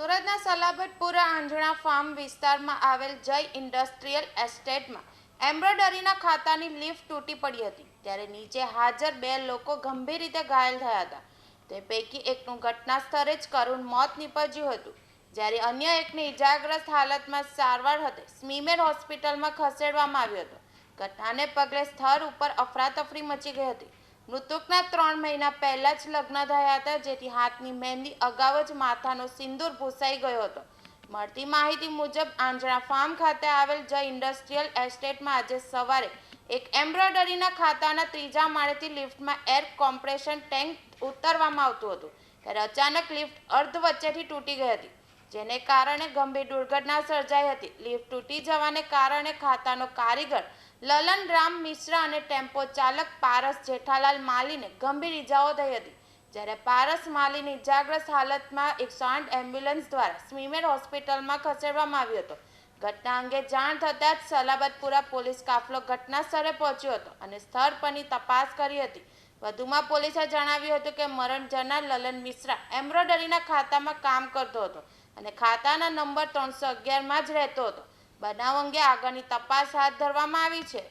સુરતના સલાબતપુરા આંજણા ફાર્મ વિસ્તારમાં આવેલ જય ઇન્ડસ્ટ્રીયલ એસ્ટેટમાં એમ્બ્રોઇડરીના ખાતાની લિફ્ટ તૂટી પડી હતી. ત્યારે નીચે હાજર બે લોકો ગંભીર રીતે ઘાયલ થયા હતા. તે પૈકી એકનું ઘટના સ્થળે જ કરુણ મોત નીપજ્યું હતું. જ્યારે અન્ય એકને ઇજાગ્રસ્ત હાલતમાં સારવાર હતી સ્મીમેર હોસ્પિટલમાં ખસેડવામાં આવ્યો હતો. ઘટનાને પગલે સ્થળ ઉપર અફરાતફરી મચી ગઈ હતી. મૃતકના ત્રણ મહિના પહેલા જ લગ્ન થયા હતા, જેથી હાથની મહેંદી અગાઉ જ માથાનો સિંદૂર ભૂસાઈ ગયો હતો. મળતી માહિતી મુજબ, આંજણા ફાર્મ ખાતે આવેલ જય ઇન્ડસ્ટ્રીયલ એસ્ટેટમાં આજે સવારે એક એમ્બ્રોઇડરીના ખાતાના ત્રીજા માળેથી લિફ્ટમાં એર કોમ્પ્રેશન ટેન્ક ઉતરવામાં આવતું હતું, ત્યારે અચાનક લિફ્ટ અર્ધ વચ્ચેથી તૂટી ગઈ હતી, જેને કારણે ગંભીર દુર્ઘટના સર્જાઈ હતી. લિફ્ટ તૂટી જવાને કારણે ખાતાનો કારીગર લલન, રામ, મિશ્રા અને ટેમ્પો ચાલક પારસ જેઠાલાલ માલીને ગંભીર ઈજાઓ થઈ હતી. જ્યારે પારસ માલીને ઇજાગ્રસ્ત હાલતમાં એકસો આઠ એમ્બ્યુલન્સ દ્વારા સ્મીમેર હોસ્પિટલમાં ખસેડવામાં આવ્યો હતો. ઘટના અંગે જાણ થતાં જ સલાબતપુરા પોલીસ કાફલો ઘટના સ્થળે પહોંચ્યો હતો અને સ્થળ પરની તપાસ કરી હતી. વધુમાં પોલીસે જણાવ્યું હતું કે મરણ જનાર લલન મિશ્રા એમ્બ્રોઇડરીના ખાતામાં કામ કરતો હતો અને ખાતાના નંબર ત્રણસો અગિયારમાં જ રહેતો હતો. બનાવ અંગે આગળની તપાસ હાથ ધરવામાં આવી છે.